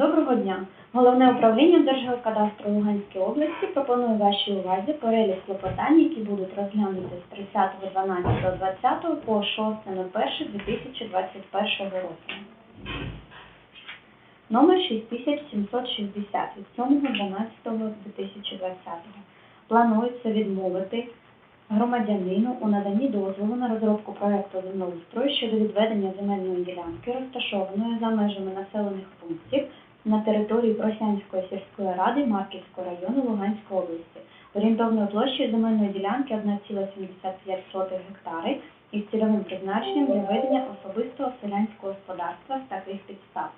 Доброго дня! Головне управління Держгеокадастру Луганської області пропонує вашій увазі перелік клопотань, які будуть розглянуті з 30.12.20 по 6.01.2021 року. Номер 6760 від 7.12.2020. Планується відмовити громадянину у наданні дозволу на розробку проекту землеустрою щодо відведення земельної ділянки, розташованої за межами населених пунктів на території Просянської сільської ради Марківського району Луганської області. Орієнтовною площею земельної ділянки 1,75 гектари із цільовим призначенням для ведення особистого селянського господарства з таких підстав.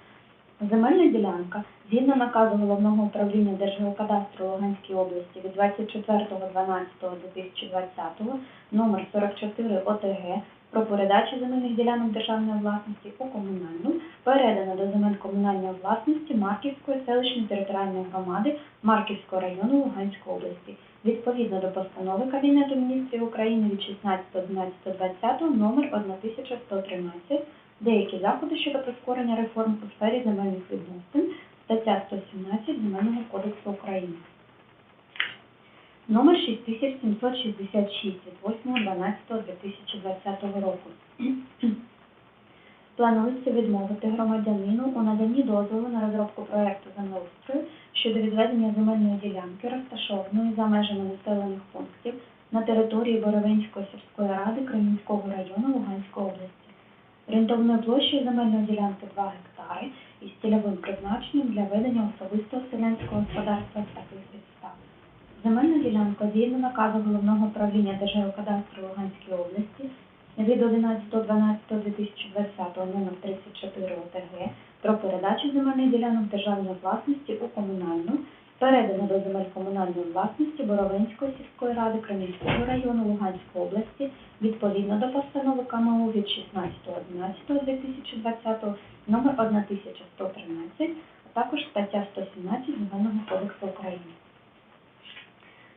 Земельна ділянка згідно наказу головного управління Держгеокадастру Луганської області від 24.12.2020 номер 44 ОТГ про передачу земельних ділянок державної власності у комунальну передано до земель комунальної власності Марківської селищної територіальної громади Марківського району Луганської області. Відповідно до постанови Кабінету міністрів України від 16.11.20 номер 1113 деякі заходи щодо прискорення реформ у сфері земельних відносин, стаття 117 Земельного кодексу України. Номер 6766 від 8.12.2020 року. Планується відмовити громадянину у наданні дозволу на розробку проекту землеустрою щодо відведення земельної ділянки, розташованої за межами населених пунктів на території Боровинської сільської ради Кремінського району Луганської області. Орієнтовною площею земельної ділянки 2 гектари із цільовим призначенням для ведення особистого селянського господарства підстав. Земельна ділянка згідно наказу головного управління Держгеокадастру Луганської області від 11.12.2020 номер 34 ОТГ про передачу земельних ділянок державної власності у комунальну передано до земель комунальної власності Боровинської сільської ради Кремінського району Луганської області відповідно до постанови КМУ від 16.11.2020 номер 1113, а також стаття 117 Земельного кодексу України.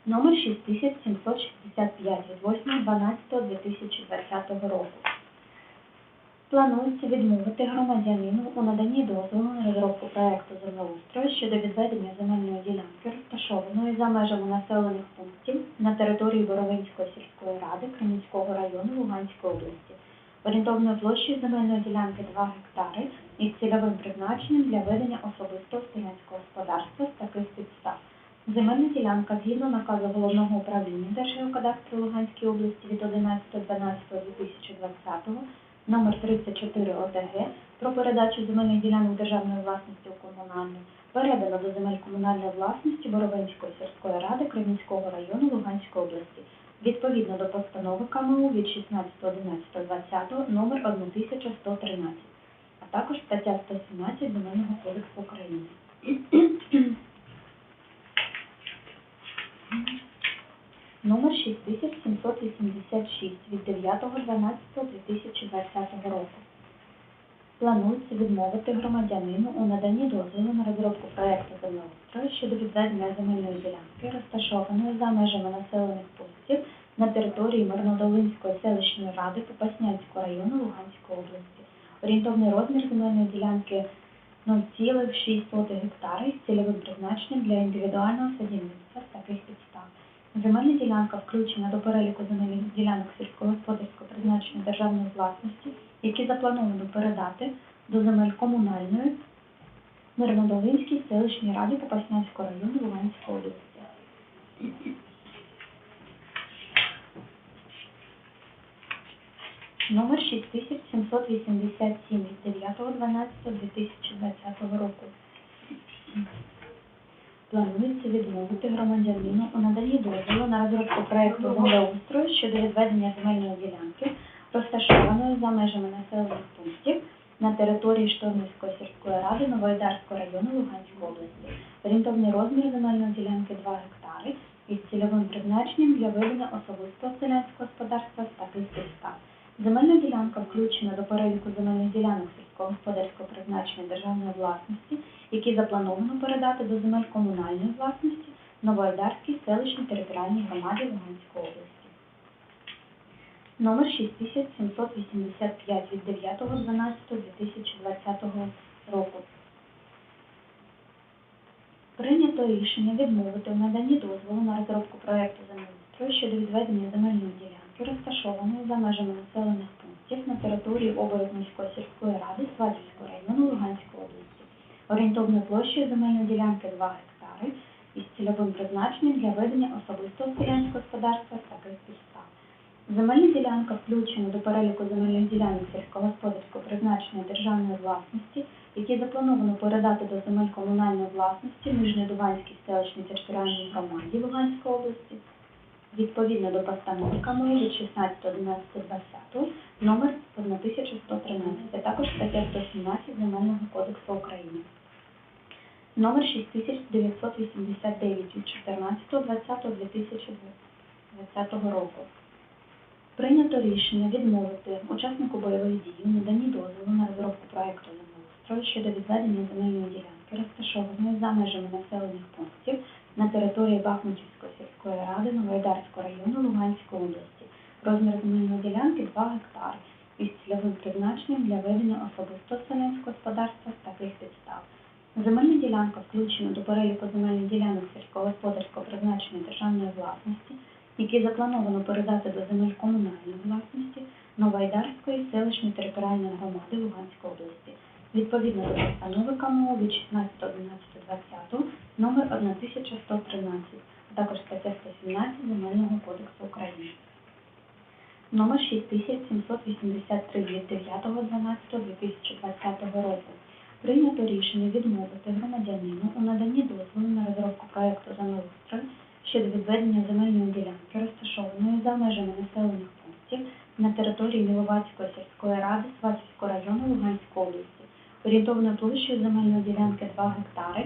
Номер 6765 від 8.12.2020 року. Планується відмовити громадянину у наданні дозволу на розробку проекту землеустрою щодо відведення земельної ділянки, розташованої за межами населених пунктів на території Боровинської сільської ради Кремінського району Луганської області. Орієнтовною площею земельної ділянки 2 гектари із цільовим призначенням для ведення особистого селянського господарства з таких підстав. Земельна ділянка згідно наказу головного управління Держгеокадастру Луганської області від 11.12.2020 номер 34 ОТГ про передачу земельних ділянок державної власності у комунальну передано до земель комунальної власності Боровинської сільської ради Кремінського району Луганської області відповідно до постанови КМУ від 16.11.20 номер 1113, а також стаття 117 Земельного кодексу України. Номер 6786 від 9.12.2020 року. Планується відмовити громадянину у наданні дозволу на розробку проекту землеустрою щодо відведення земельної ділянки, розташованої за межами населених пунктів на території Мирнодолинської селищної ради Попаснянського району Луганської області. Орієнтовний розмір земельної ділянки 0,6 гектари з цільовим призначенням для індивідуального садівництва з таких підстав. Земельна ділянка включена до переліку земельних ділянок сільськогосподарського призначення державної власності, які заплановано передати до земель комунальної Мирнодолинській селищній раді Попаснянського району Луганської області. Номер 6787 від 9.12.2020 року. Планується відмовити громадянину у наданні дозволу на розробку проекту землеустрою щодо відведення земельної ділянки, розташованої за межами населених пунктів на території Штормівської сільської ради Новоайдарського району Луганської області. Орієнтовний розмір земельної ділянки 2 гектари із цільовим призначенням для ведення особистого селянського господарства підстав. Земельна ділянка включена до переліку земельних ділянок сільськогосподарського призначення державної власності, які заплановано передати до земель комунальної власності Новоайдарській селищній територіальній громаді Луганської області. Номер 6785 від 9.12.2020 року. Прийнято рішення відмовити у наданні дозволу на розробку проекту землеустрою щодо відведення земельної ділянки, розташованої за межами населених пунктів на території Оборотницької сільської ради Сватівського району Луганської області. Орієнтовною площею земельної ділянки 2 гектари із цільовим призначенням для ведення особистого селянського господарства таких підстав. Земельна ділянка включена до переліку земельних ділянок сільськогосподарського призначення державної власності, які заплановано передати до земель комунальної власності Нижньодуванській селищній територіальній громаді Луганської області, відповідно до постанови КМУ від 16.11.20 номер 1113, а також стаття 117 Земельного кодексу України. Номер 6989 від 14.20.2020 року. Прийнято рішення відмовити учаснику бойових дій у наданні дозволу на розробку проекту землеустрою щодо відведення земельної ділянки, розташованої за межами населених пунктів на території Бахмутівської сільської ради Новоайдарського району Луганської області. Розмір земельної ділянки 2 гектари із цільовим призначенням для ведення особистого селянського господарства з таких підстав. Земельна ділянка включена до переліку земельних ділянок сільськогосподарського призначення державної власності, які заплановано передати до земель комунальної власності Новоайдарської селищної територіальної громади Луганської області. Відповідно до постанови КМУ від 16.11.20 номер 1113, а також стаття 117 Земельного кодексу України. Номер 6783 від 9.12.2020 року. Прийнято рішення відмовити громадянину у наданні дозволу на розробку проекту землеустрою щодо відведення земельної ділянки, розташованої за межами населених пунктів на території Міловацької сільської ради Сватівського району Луганської області. Орієнтовною площею земельної ділянки 2 гектари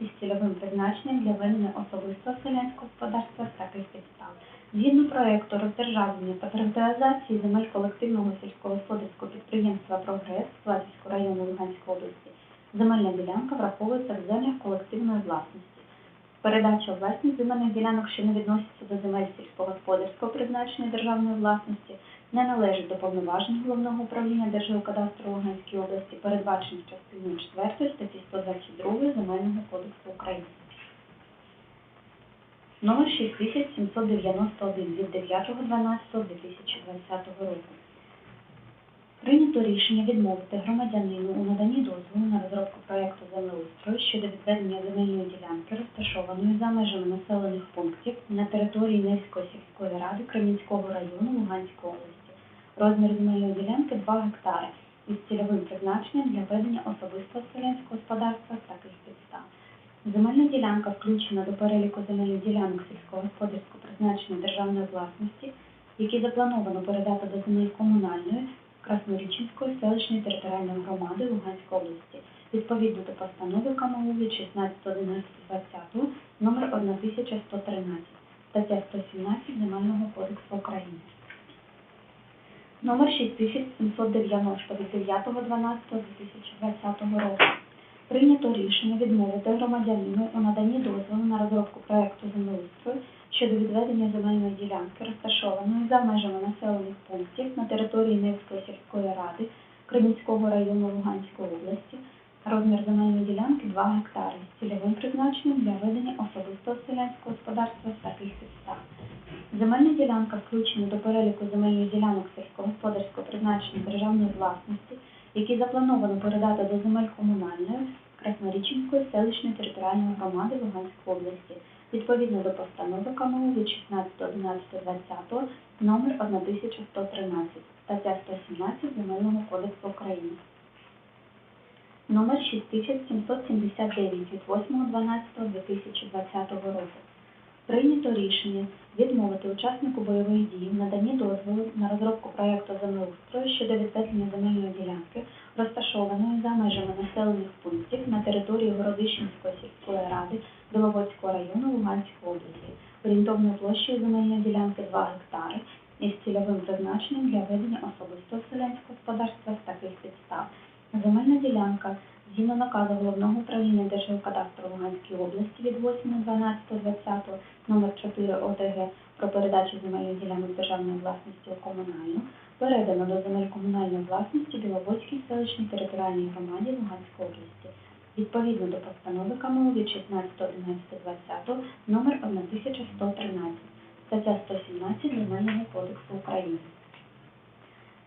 із цільовим призначенням для ведення особистого селянського господарства з таких підстав. Згідно проекту роздержавлення та приватизації земель колективного сільськогосподарського підприємства «Прогрес» Сватівського району Луганської області, земельна ділянка враховується в землях колективної власності. Передача власність земельних ділянок, що не відносяться до земель сільськогосподарського призначення державної власності, не належить до повноважень Головного управління Держгеокадастру Луганської області, передбачених частиною 4 статті 122 Земельного кодексу України. Номер 6791 від 9.12.2020 року. Прийнято рішення відмовити громадянину у наданні дозволу на розробку проекту землеустрою щодо відведення земельної ділянки, розташованої за межами населених пунктів на території Невської сільської ради Кремінського району Луганської області. Розмір земельної ділянки 2 гектари із цільовим призначенням для ведення особистого селянського господарства з таких підстав. Земельна ділянка включена до переліку земельних ділянок сільськогосподарського призначення державної власності, які заплановано передати до земель комунальної Краснорічинської селищної територіальної громади Луганської області відповідно до постанови КМУ від 16.11.20 номер 1113 стаття 117 Земельного кодексу України. Номер 6790 від 9.12.2020 року. Прийнято рішення відмовити громадянину у наданні дозволу на розробку проекту землеустрою щодо відведення земельної ділянки, розташованої за межами населених пунктів на території Невської сільської ради Кремінського району Луганської області. Розмір земельної ділянки 2 гектари з цільовим призначенням для ведення особистого селянського господарства з таких підстав. Земельна ділянка включена до переліку земельних ділянок сільськогосподарського призначення державної власності, які заплановано передати до земель комунальної Краснорічинської селищної територіальної громади Луганської області відповідно до постанови КМУ від 16.11.20 номер 1113 стаття 117 Земельного кодексу України. Номер 6779 від 8.12.2020 року. Прийнято рішення відмовити учаснику бойових дій в наданні дозволу на розробку проекту землеустрою щодо відведення земельної ділянки, розташованої за межами населених пунктів на території Городищенської сільської ради Біловодського району Луганської області, орієнтовною площею земельної ділянки 2 гектари із цільовим призначенням для ведення особистого селянського господарства з таких підстав. Земельна ділянка згідно наказу Головного управління Держгеокадастру Луганської області від 8.12.20 номер 4 ОТГ про передачу земельних ділянок державної власності у комунальну передано до земель комунальної власності Біловодській селищній територіальній громаді Луганської області. Відповідно до постанови КМУ від 16.11.20 номер 1113, стаття 117 Земельного кодексу України.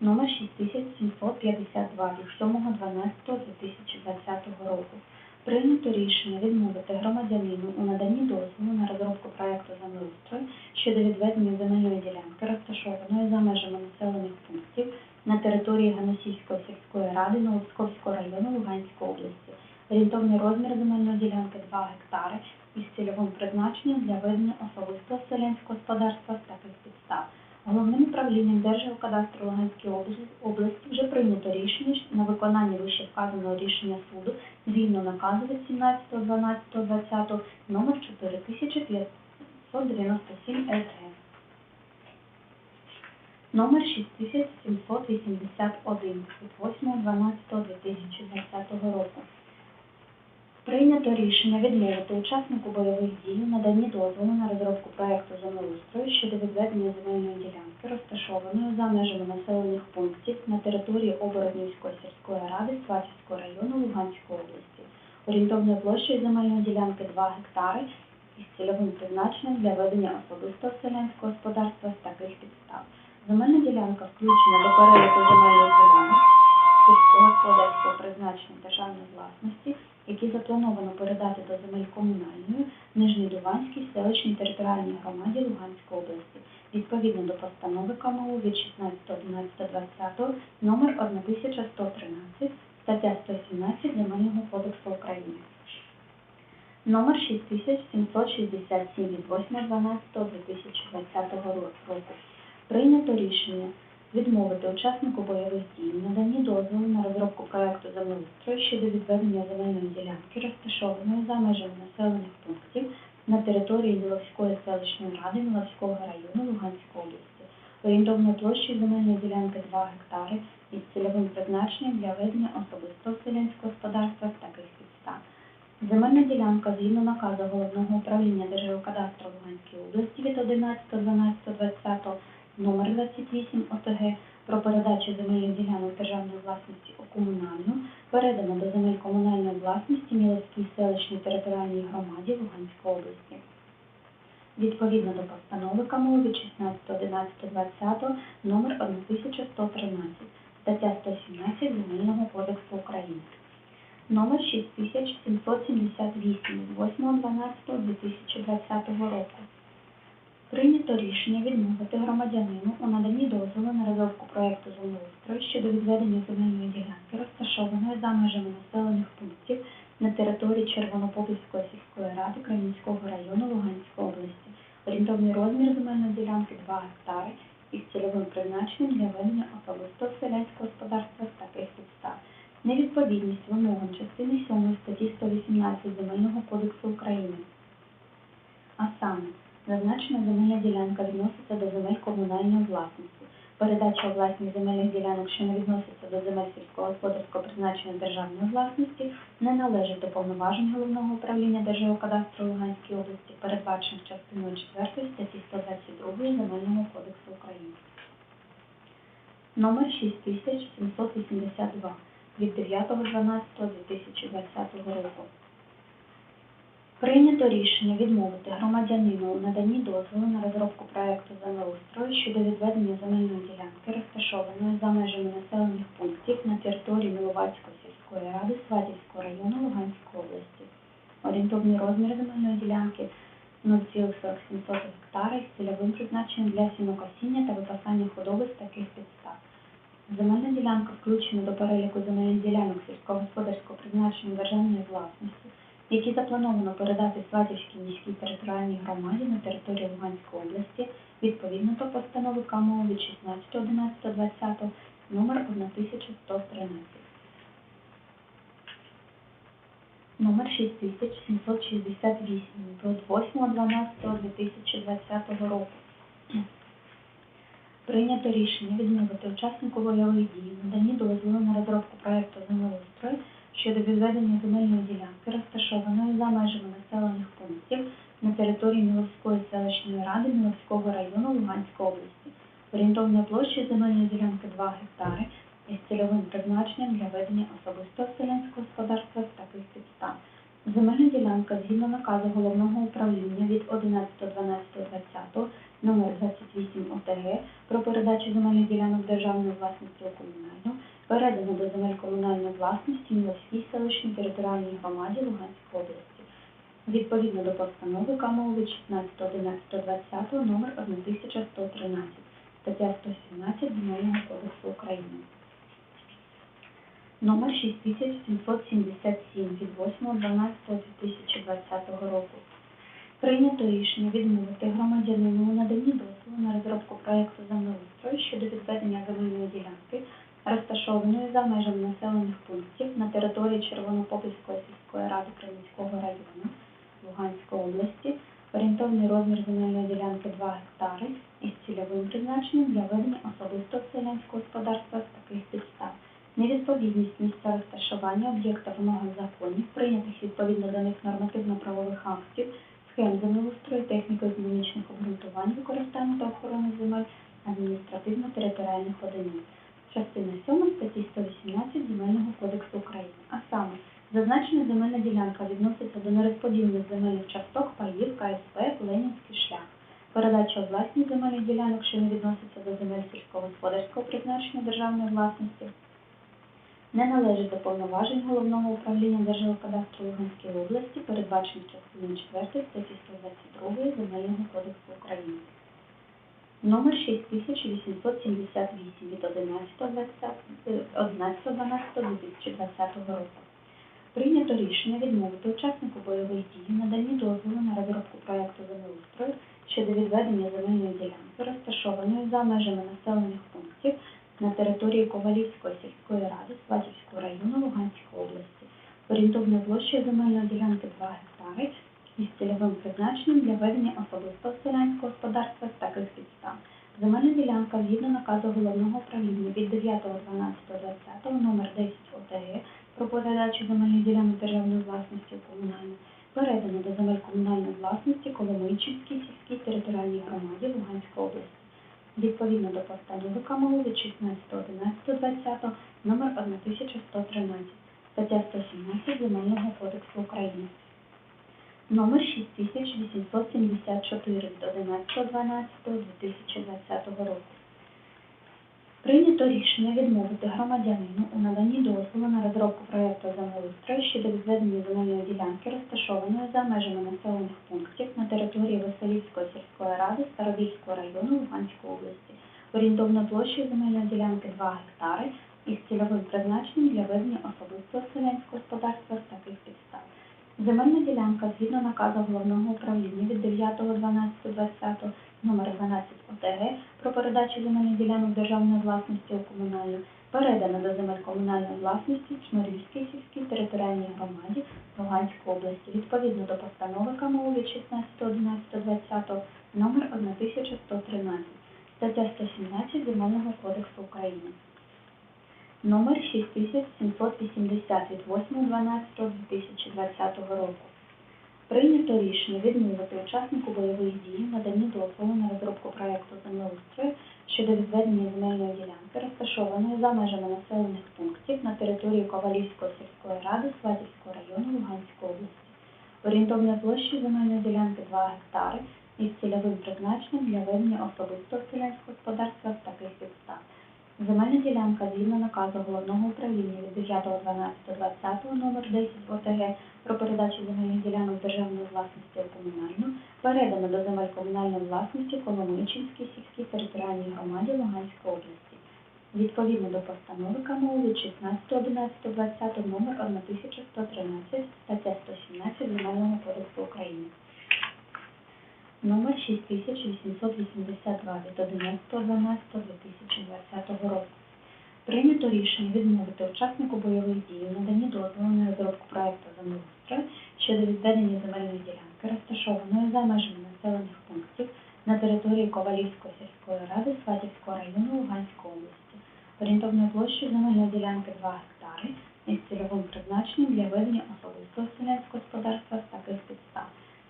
Номер 6752 від 7.12.2020 року. Прийнято рішення відмовити громадянину у наданні дозволу на розробку проекту землеустрою щодо відведення земельної ділянки, розташованої за межами населених пунктів на території Ганусівської сільської ради Новосковського району Луганської області. Орієнтовний розмір земельної ділянки 2 гектари із цільовим призначенням для ведення особистого селянського господарства підстав. Головним управлінням Держгеокадастру Луганської області- вже прийнято рішення на виконання вище вказаного рішення суду згідно наказу від 17.12.20 номер 4597 СГ. Номер 6781 від 8.12.2020 року. Прийнято рішення відмовити учаснику бойових дій у наданні дозволу на розробку проекту землеустрою щодо відведення земельної ділянки, розташованої за межами населених пунктів на території Обороднівської сільської ради Сватівського району Луганської області. Орієнтовною площею земельної ділянки 2 гектари із цільовим призначенням для ведення особистого селянського господарства з таких підстав. Земельна ділянка включена до переліку земельних ділянок сільськогосподарського призначення державної власності, які заплановано передати до земель комунальної Нижньодуванській селищній територіальній громаді Луганської області відповідно до постанови КМУ від 16.11.20 номер 1113 стаття 117 Земельного кодексу України. Номер 6767 від 8.12.2020 року. Прийнято рішення відмовити учаснику бойових дій в наданні дозволу на розробку проекту землеустрою щодо відведення земельної ділянки, розташованої за межами населених пунктів на території Міловської селищної ради Міловського району Луганської області. Орієнтовною площею земельної ділянки 2 гектари із цільовим призначенням для ведення особистого селянського господарства з таких підстав. Земельна ділянка згідно наказу Головного управління Держгеокадастру Луганської області від 11.12.20 номер 28 ОТГ про передачу земельних ділянок державної власності у комунальну передано до земель комунальної власності Міловській селищній територіальній громаді Луганської області. Відповідно до постанови КМУ від 16.11.20 номер 1113 стаття 117 Земельного кодексу України номер 6778 від 8.12.2020 року. Прийнято рішення відмовити громадянину у наданні дозволу на розробку проекту землеустрою щодо відведення земельної ділянки, розташованої за межами населених пунктів на території Червонопопівської сільської ради Кремінського району Луганської області. Орієнтовний розмір земельної ділянки 2 гектари із цільовим призначенням для ведення особистого селянського господарства з таких підстав. Невідповідність вимогам частини 7 статті 118 Земельного кодексу України. А саме, зазначена земельна ділянка відноситься до земель комунальної власності. Передача у власність земельних ділянок, що не відносяться до земель сільськогосподарського призначення державної власності, не належить до повноважень Головного управління Держгеокадастру Луганської області, передбачених частиною 4 статті 122 Земельного кодексу України. Номер 6782 від 9.12.2020 року. Прийнято рішення відмовити громадянину у наданні дозволу на розробку проекту землеустрою щодо відведення земельної ділянки, розташованої за межами населених пунктів на території Міловацької сільської ради Сватівського району Луганської області. Орієнтовний розмір земельної ділянки 0,47 гектара із цільовим призначенням для сінокосіння та випасання худоби з таких підстав. Земельна ділянка включена до переліку земельних ділянок сільськогосподарського призначення державної власності, які заплановано передати Сватівській міській територіальній громаді на території Луганської області відповідно до постанови КМУ від 16.11.20 номер 1113. Номер 6768 від 8.12.2020 року. Прийнято рішення відмовити учаснику бойових дій в наданні дозволу на розробку проекту землеустрою щодо відведення земельної ділянки, розташованої за межами населених пунктів на території Міловської селищної ради Міловського району Луганської області. Орієнтовною площею земельної ділянки 2 гектари із цільовим призначенням для ведення особистого селянського господарства з таких підстав. Земельна ділянка згідно наказу головного управління від 11.12.20 номер 28 ОТГ про передачу земельних ділянок державної власності у комунальну передано до земель комунальної власності Міловській селищній територіальній громаді Луганської області. Відповідно до постанови від 16.11.20 номер 1113, стаття 117 Земельного кодексу України. Номер 6777 від 8.12.2020 року. Прийнято рішення відмовити громадянину у наданні дозволу на розробку проекту землеустрою щодо відведення земельної ділянки, розташованої за межами населених пунктів на території Червонопопівської сільської ради Кремінського району Луганської області, орієнтовний розмір земельної ділянки 2 гектари із цільовим призначенням для ведення особистого селянського господарства з таких підстав. Невідповідність місця розташування об'єкта вимогам законів, прийнятих відповідно до них нормативно-правових актів, схем землеустрою, техніко-економічних обґрунтувань використання та охорони земель адміністративно-територіальних одиниць. Частина 7 статті 118 Земельного кодексу України. А саме, зазначена земельна ділянка відноситься до нерозподільних земельних часток паїв КСП Ленінський шлях. Передача у власність земельних ділянок, що не відноситься до земель сільськогосподарського призначення державної власності, не належить до повноважень Головного управління Держгеокадастру Луганської області, передбачених частиною 4 статті 122 Земельного кодексу України. Номер 6878 від 11.12.2020 року. Прийнято рішення відмовити учаснику бойових дій в наданні дозволу на розробку проекту землеустрою щодо відведення земельної ділянки, розташованої за межами населених пунктів на території Ковалівської сільської ради Сватівського району Луганської області. Орієнтовною площею земельної ділянки 2 гектари із цільовим призначенням для ведення особистого селянського господарства з таких підстав. Земельна ділянка згідно наказу головного управління від 9.12.20 номер 10 ОТГ про передачу земельних ділянок державної власності у комунальну передано до земель комунальної власності Коломийчинській сільській територіальній громаді Луганської області. Відповідно до постанови КМУ від 16.11.20 номер 1113, стаття 117 Земельного кодексу України. Номер 6874 від 11.12.2020 року. Прийнято рішення відмовити громадянину у наданні дозволу на розробку проєкту землеустрою щодо відведення земельної ділянки, розташованої за межами населених пунктів на території Василівської сільської ради Старобільського району Луганської області. Орієнтовна площа земельної ділянки 2 гектари із цільовим призначенням для ведення особистого селянського господарства з таких підстав. Земельна ділянка згідно наказу головного управління від 9.12.20 номер 12 ОТГ про передачу земельних ділянок державної власності у комунальну передана до земель комунальної власності Шмарівській сільській територіальній громаді Луганської області відповідно до постанови КМУ від 16.11.20 номер 1113 стаття 117 Земельного кодексу України номер 6780 від 8.12.2020 року. Прийнято рішення відмовити учаснику бойових дій в наданні дозволу на розробку проекту землеустрою щодо відведення земельної ділянки, розташованої за межами населених пунктів на території Ковалівської сільської ради Сватівського району Луганської області. Орієнтовна площа земельної ділянки 2 гектари із цільовим призначенням для ведення особистого селянського господарства з таких підстав. Земельна ділянка згідно наказу головного управління від 9.12.20 номер 10 ОТГ про передачу земельних ділянок державної власності у комунальну передано до земель комунальної власності Коломийчинській сільській територіальній громаді Луганської області. Відповідно до постанови КМУ від 16.11.20 номер 1113 стаття 117 Земельного кодексу України номер 6882 від 11.12.2020 року. Прийнято рішення відмовити учаснику бойових дій в наданні дозволу на розробку проекту землеустрою щодо відведення земельної ділянки, розташованої за межами населених пунктів на території Ковалівської сільської ради Сватівського району Луганської області. Орієнтовною площею земельної ділянки 2 гектари із цільовим призначенням для ведення особистого селянського господарства з таких підстав.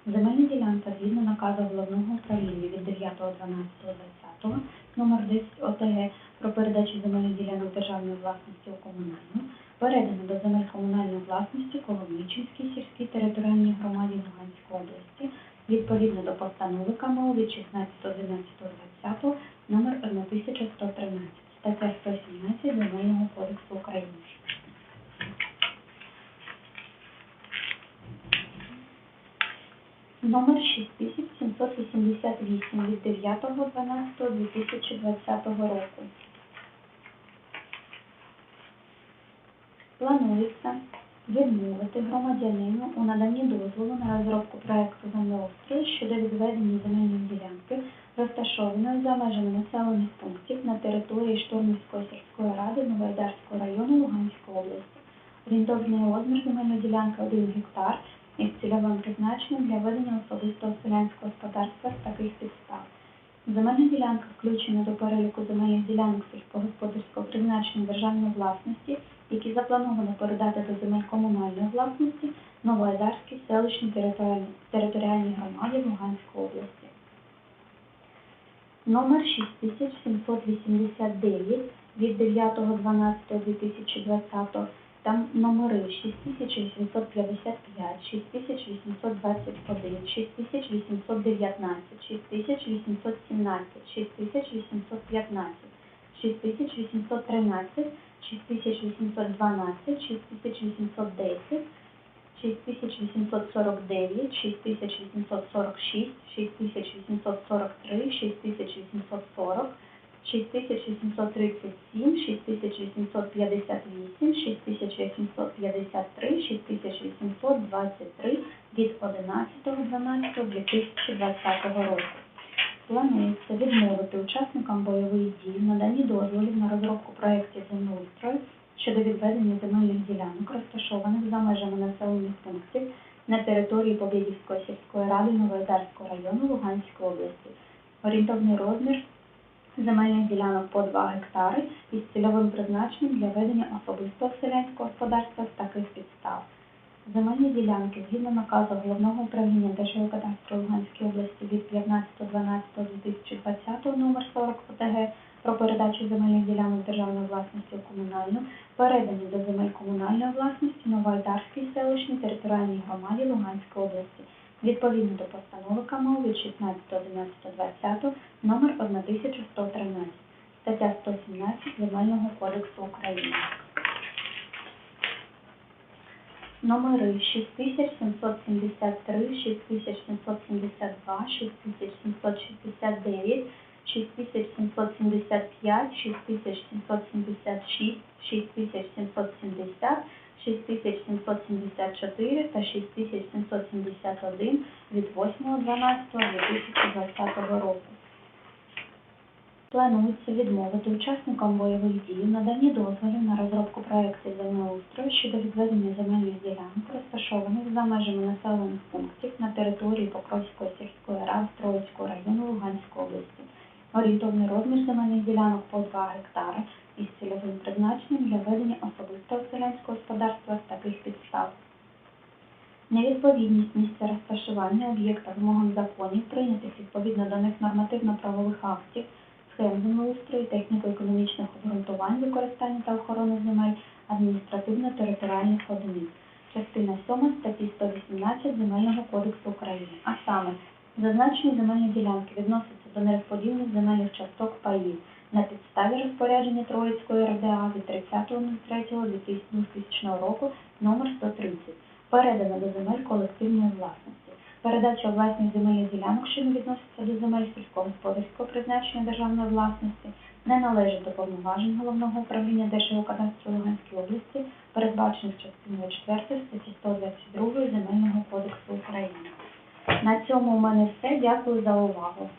Земельна ділянка згідно наказу головного управління від 9.12.20 номер 10 ОТГ про передачу земельних ділянок державної власності у комунальну, передано до земель комунальної власності Коломийчинській сільській територіальній громаді Луганської області відповідно до постанови КМУ від 16.11.20 номер 1113, стаття 117 Земельного кодексу України. Номер 6788 від 9.12.2020 року. Планується відмовити громадянину у наданні дозволу на розробку проекту землеустрою щодо відведення земельної ділянки, розташованої за межами населених пунктів на території Штурмівської сільської ради Новоайдарського району Луганської області. Орієнтовний розмір земельної ділянки 1 гектар із цільовим призначенням для ведення особистого селянського господарства з таких підстав. Земельна ділянка включена до переліку земельних ділянок сільськогосподарського призначення державної власності, які заплановано передати до земель комунальної власності Новоайдарській селищній територіальній, громаді Луганської області. Номер 6789 від 9.12.2020 там номери 6855, 6821, 6819, 6817, 6815, 6813, 6812, 6810, 6849, 6846, 6843, 6840, 6837, 6858, 6853, 6823 від 11.12.2020 року. Планується відмовити учасникам бойових дій в наданні дозволів на розробку проєктів землеустрою щодо відведення земельних ділянок, розташованих за межами населених пунктів на території Побєдівської сільської ради Новоайдарського району Луганської області. Орієнтовний розмір земельних ділянок по 2 гектари із цільовим призначенням для ведення особистого селянського господарства з таких підстав. Земельні ділянки згідно наказу Головного управління Держгеокадастру Луганської області від 15.12.2020 номер 40 ОТГ про передачу земельних ділянок державної власності у комунальну передані до земель комунальної власності Новоайдарській селищній територіальній громаді Луганської області відповідно до постанови КМУ від 16.11.20 номер 1113, стаття 117 Земельного кодексу України. Номери 6773, 6772, 6769, 6775, 6776, 6770, 6774 та 6771 від 8.12.2020 року. Планується відмовити учасникам бойових дій в наданні дозволів на розробку проєктів землеустрою щодо відведення земельних ділянок, розташованих за межами населених пунктів на території Покровської сільської ради Троїцького району Луганської області. Орієнтовний розмір земельних ділянок по 2 гектари із цільовим призначенням для ведення особистого селянського господарства з таких підстав. Невідповідність місця розташування об'єкта вимогам законів, прийнятих відповідно до них нормативно-правових актів, схем землеустрою, техніко-економічних обґрунтувань використання та охорони земель адміністративно-територіальних одиниць. Частина 7 статті 118 Земельного кодексу України. А саме, зазначені земельні ділянки відносяться до нерозподільних земельних часток паїв на підставі розпорядження Троїцької РДА від 30.03.2000 року номер 130 передано до земель колективної власності. Передача власних земельних ділянок, що не відносяться до земель сільськогосподарського призначення державної власності, не належить до повноважень Головного управління Держгеокадастру Луганської області, передбачених частиною 4 статті 122 Земельного кодексу України. На цьому у мене все. Дякую за увагу.